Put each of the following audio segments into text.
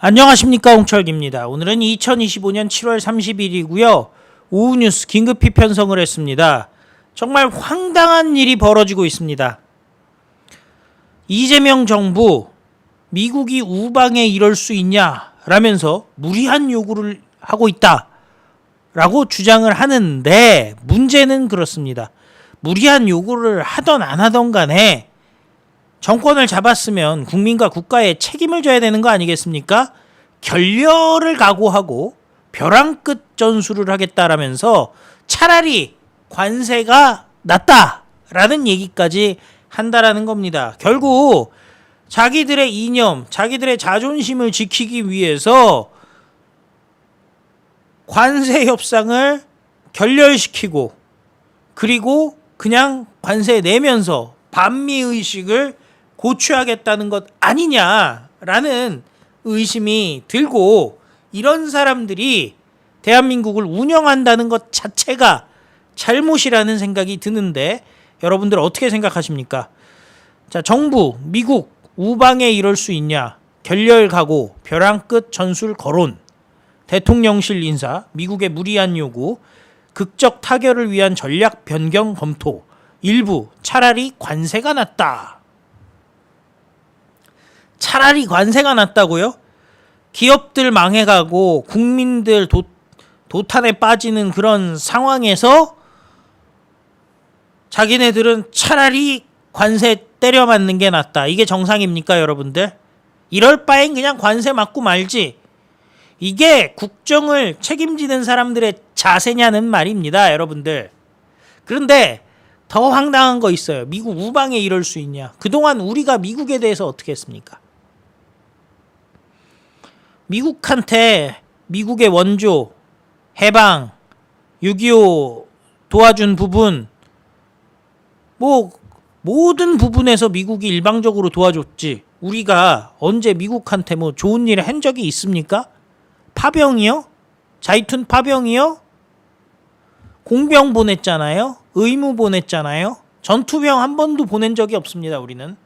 안녕하십니까 홍철기입니다. 오늘은 2025년 7월 30일이고요. 오후 뉴스 긴급히 편성을 했습니다. 정말 황당한 일이 벌어지고 있습니다. 이재명 정부 미국이 우방에 이럴 수 있냐라면서 무리한 요구를 하고 있다 라고 주장을 하는데 문제는 그렇습니다. 무리한 요구를 하던 안 하던 간에 정권을 잡았으면 국민과 국가에 책임을 져야 되는 거 아니겠습니까? 결렬을 각오하고 벼랑 끝 전술을 하겠다라면서 차라리 관세가 낫다라는 얘기까지 한다라는 겁니다. 결국 자기들의 이념, 자기들의 자존심을 지키기 위해서 관세 협상을 결렬시키고 그리고 그냥 관세 내면서 반미 의식을 고취하겠다는 것 아니냐라는 의심이 들고 이런 사람들이 대한민국을 운영한다는 것 자체가 잘못이라는 생각이 드는데 여러분들 어떻게 생각하십니까? 자, 정부, 미국 우방에 이럴 수 있냐? 결렬 각오, 벼랑 끝 전술 거론, 대통령실 인사, 미국의 무리한 요구, 극적 타결을 위한 전략 변경 검토, 일부 차라리 관세가 낫다. 차라리 관세가 낫다고요? 기업들 망해가고 국민들 도, 도탄에 빠지는 그런 상황에서 자기네들은 차라리 관세 때려 맞는 게 낫다. 이게 정상입니까, 여러분들? 이럴 바엔 그냥 관세 맞고 말지. 이게 국정을 책임지는 사람들의 자세냐는 말입니다, 여러분들. 그런데 더 황당한 거 있어요. 미국 우방에 이럴 수 있냐? 그동안 우리가 미국에 대해서 어떻게 했습니까? 미국한테 미국의 원조, 해방, 6.25 도와준 부분, 뭐, 모든 부분에서 미국이 일방적으로 도와줬지. 우리가 언제 미국한테 뭐 좋은 일을 한 적이 있습니까? 파병이요? 자이툰 파병이요? 공병 보냈잖아요? 의무 보냈잖아요? 전투병 한 번도 보낸 적이 없습니다, 우리는.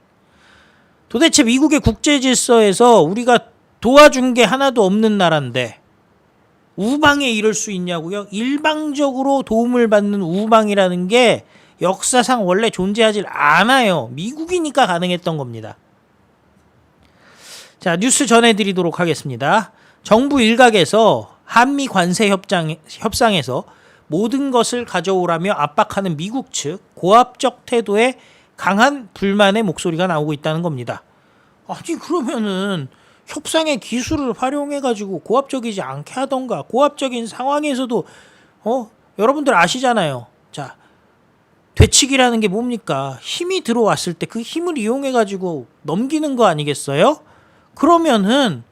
도대체 미국의 국제 질서에서 우리가 도와준 게 하나도 없는 나라인데 우방에 이럴 수 있냐고요? 일방적으로 도움을 받는 우방이라는 게 역사상 원래 존재하지 않아요. 미국이니까 가능했던 겁니다. 자, 뉴스 전해드리도록 하겠습니다. 정부 일각에서 한미 관세 협상, 협상에서 모든 것을 가져오라며 압박하는 미국 측 고압적 태도에 강한 불만의 목소리가 나오고 있다는 겁니다. 아니 그러면은 협상의 기술을 활용해 가지고 고압적이지 않게 하던가 고압적인 상황에서도 어 여러분들 아시잖아요. 자 되치기라는 게 뭡니까? 힘이 들어왔을 때 그 힘을 이용해 가지고 넘기는 거 아니겠어요? 그러면은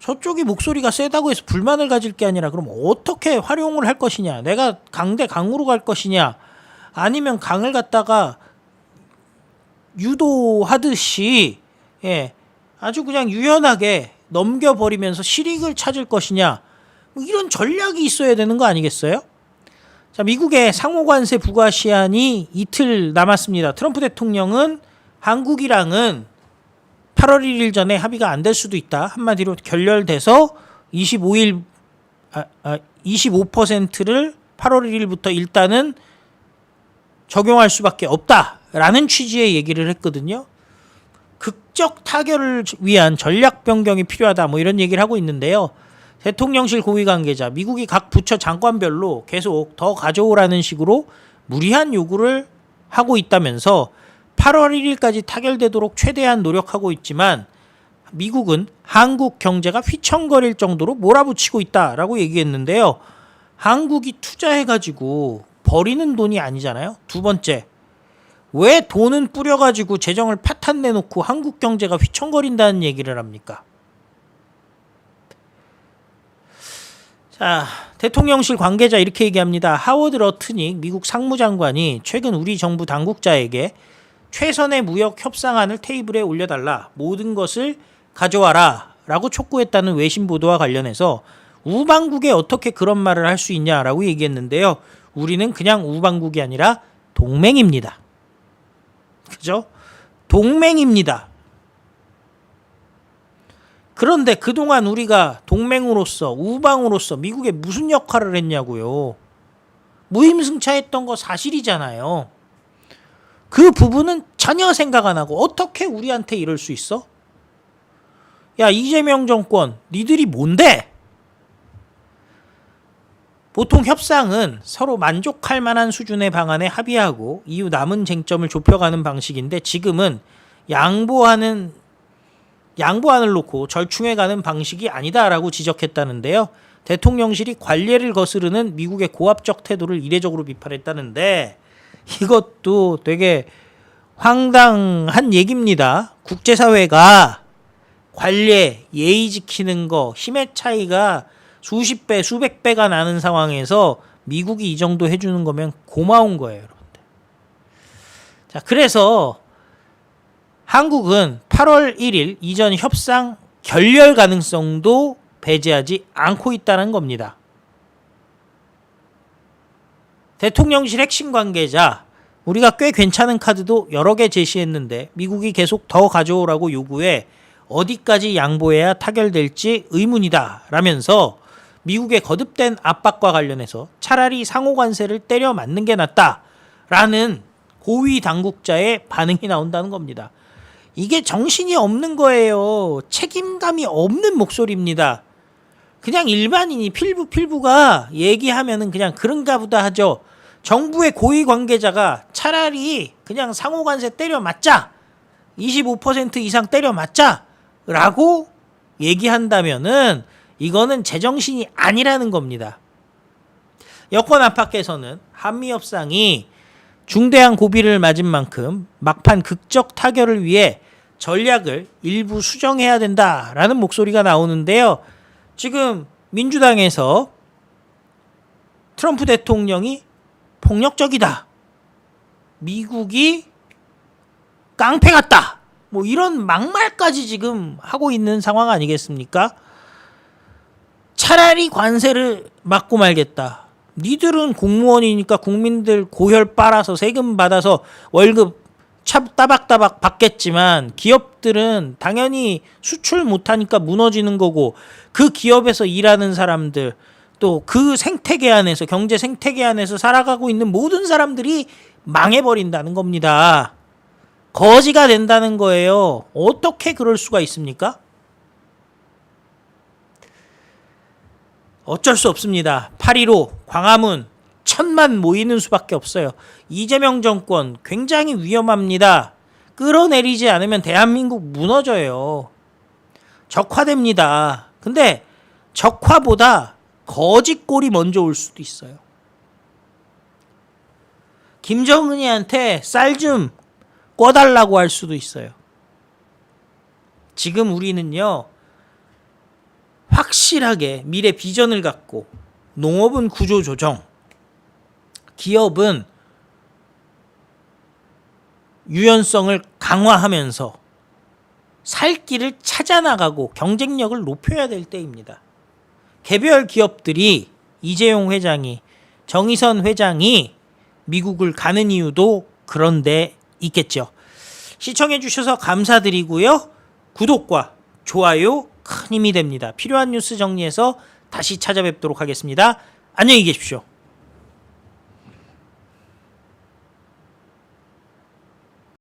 저쪽이 목소리가 세다고 해서 불만을 가질 게 아니라 그럼 어떻게 활용을 할 것이냐? 내가 강 대 강으로 갈 것이냐? 아니면 강을 갖다가 유도하듯이 예, 아주 그냥 유연하게 넘겨버리면서 실익을 찾을 것이냐? 뭐 이런 전략이 있어야 되는 거 아니겠어요? 자, 미국의 상호관세 부과 시한이 이틀 남았습니다. 트럼프 대통령은 한국이랑은 8월 1일 전에 합의가 안 될 수도 있다. 한마디로 결렬돼서 25일 아, 아, 25%를 8월 1일부터 일단은 적용할 수밖에 없다라는 취지의 얘기를 했거든요. 극적 타결을 위한 전략 변경이 필요하다. 뭐 이런 얘기를 하고 있는데요. 대통령실 고위 관계자, 미국이 각 부처 장관별로 계속 더 가져오라는 식으로 무리한 요구를 하고 있다면서 8월 1일까지 타결되도록 최대한 노력하고 있지만 미국은 한국 경제가 휘청거릴 정도로 몰아붙이고 있다라고 얘기했는데요. 한국이 투자해가지고 버리는 돈이 아니잖아요. 두 번째, 왜 돈은 뿌려가지고 재정을 파탄 내놓고 한국 경제가 휘청거린다는 얘기를 합니까? 자, 대통령실 관계자 이렇게 얘기합니다. 하워드 러트닉 미국 상무장관이 최근 우리 정부 당국자에게 최선의 무역 협상안을 테이블에 올려달라. 모든 것을 가져와라. 라고 촉구했다는 외신 보도와 관련해서 우방국에 어떻게 그런 말을 할 수 있냐라고 얘기했는데요. 우리는 그냥 우방국이 아니라 동맹입니다. 그죠? 동맹입니다. 그런데 그동안 우리가 동맹으로서 우방으로서 미국에 무슨 역할을 했냐고요. 무임승차했던 거 사실이잖아요. 그 부분은 전혀 생각 안 하고 어떻게 우리한테 이럴 수 있어? 야 이재명 정권 니들이 뭔데? 보통 협상은 서로 만족할 만한 수준의 방안에 합의하고 이후 남은 쟁점을 좁혀가는 방식인데 지금은 양보하는 양보안을 놓고 절충해가는 방식이 아니다라고 지적했다는데요. 대통령실이 관례를 거스르는 미국의 고압적 태도를 이례적으로 비판했다는데 이것도 되게 황당한 얘기입니다. 국제사회가 관례, 예의 지키는 거, 힘의 차이가 수십 배, 수백 배가 나는 상황에서 미국이 이 정도 해주는 거면 고마운 거예요, 여러분들. 자, 그래서 한국은 8월 1일 이전 협상 결렬 가능성도 배제하지 않고 있다는 겁니다. 대통령실 핵심 관계자 우리가 꽤 괜찮은 카드도 여러 개 제시했는데 미국이 계속 더 가져오라고 요구해 어디까지 양보해야 타결될지 의문이다 라면서 미국의 거듭된 압박과 관련해서 차라리 상호 관세를 때려 맞는 게 낫다 라는 고위 당국자의 반응이 나온다는 겁니다. 이게 정신이 없는 거예요. 책임감이 없는 목소리입니다. 그냥 일반인이 필부 필부가 얘기하면은 그냥 그런가 보다 하죠. 정부의 고위 관계자가 차라리 그냥 상호 관세 때려 맞자. 25% 이상 때려 맞자 라고 얘기한다면은 이거는 제정신이 아니라는 겁니다. 여권 안팎에서는 한미 협상이 중대한 고비를 맞은 만큼 막판 극적 타결을 위해 전략을 일부 수정해야 된다라는 목소리가 나오는데요. 지금 민주당에서 트럼프 대통령이 폭력적이다. 미국이 깡패 같다. 뭐 이런 막말까지 지금 하고 있는 상황 아니겠습니까? 차라리 관세를 막고 말겠다. 니들은 공무원이니까 국민들 고혈 빨아서 세금 받아서 월급 차 따박따박 받겠지만 기업들은 당연히 수출 못하니까 무너지는 거고 그 기업에서 일하는 사람들 또 그 생태계 안에서 경제 생태계 안에서 살아가고 있는 모든 사람들이 망해버린다는 겁니다. 거지가 된다는 거예요. 어떻게 그럴 수가 있습니까? 어쩔 수 없습니다. 8.15 광화문 천만 모이는 수밖에 없어요. 이재명 정권 굉장히 위험합니다. 끌어내리지 않으면 대한민국 무너져요. 적화됩니다. 근데 적화보다 거짓골이 먼저 올 수도 있어요. 김정은이한테 쌀 좀 꿔달라고 할 수도 있어요. 지금 우리는요, 확실하게 미래 비전을 갖고 농업은 구조 조정, 기업은 유연성을 강화하면서 살 길을 찾아 나가고 경쟁력을 높여야 될 때입니다. 개별 기업들이 이재용 회장이 정의선 회장이 미국을 가는 이유도 그런데 있겠죠. 시청해 주셔서 감사드리고요. 구독과 좋아요 큰 힘이 됩니다. 필요한 뉴스 정리해서 다시 찾아뵙도록 하겠습니다. 안녕히 계십시오.